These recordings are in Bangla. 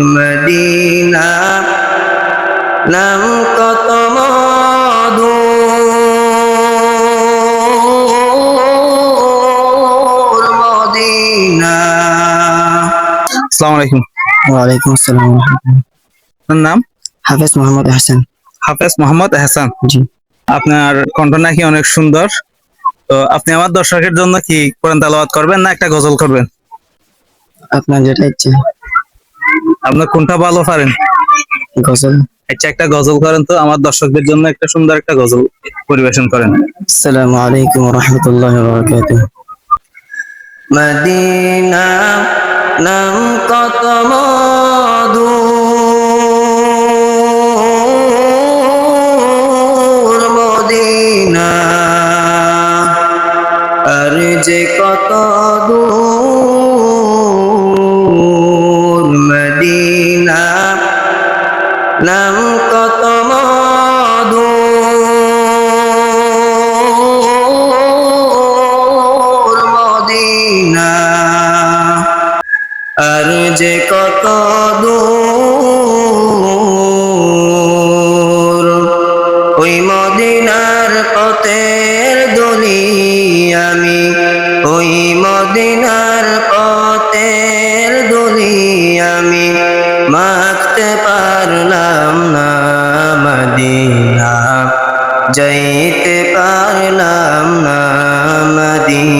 মদিনা নাম কত মধু? মদিনা। আসসালামু আলাইকুম ওয়ালাইকুম আসসালাম আপনার নাম? হাফেজ মোহাম্মদ হাসান। হাফেজ মোহাম্মদ হাসান। জি। আপনার কণ্ঠ নাকি অনেক সুন্দর। তো আপনি আমার দর্শকের জন্য কি কোরআন তালাওয়াত করবেন না একটা গজল করবেন? আপনার যেটা ইচ্ছে। আপনার কোনটা ভালো পারেন? গজল। আচ্ছা একটা গজল করেন তো আমার দর্শকদের জন্য একটা সুন্দর একটা গজল পরিবেশন করেন। আসসালামু আলাইকুম রহমতুল্লাহ বরকাত মদিনা নাম কত মধু মদিনা আর যে কত দূর মদিনা আর যে কত ওই মদিনার দলি আমি, ওই মদিনার পথের দলি আমি মাখতে পারলাম না মদিনা, যাইতে পারলাম না মদিনা।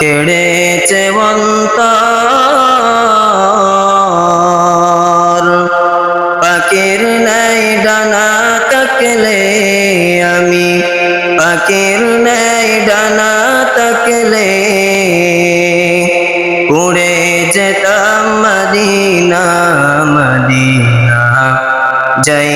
কেড়েছে অন্তর। পাখির নাই ডানা তাকলে আমি, পাখির নাই ডানা তাকলে উড়ে যেতাম মদিনা মদিনা। যাইতে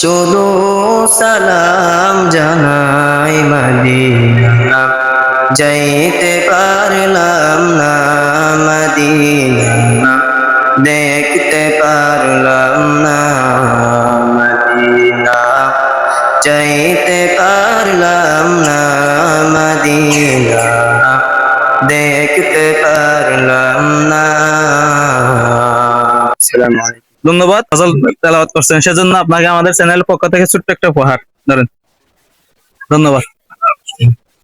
শুধু সালাম জানাই মদিনা। যাইতে পারলাম না মদিনা। দেখতে পারলাম না মদিনা। যাইতে পারলাম না মদিনা। দেখতে পারলাম না। আসসালামু আলাইকুম। ধন্যবাদ ফজল তেলাওয়াত করছেন। সেজন্য আপনাকে আমাদের চ্যানেলের পক্ষ থেকে ছোট্ট একটা উপহার। ধরেন। ধন্যবাদ।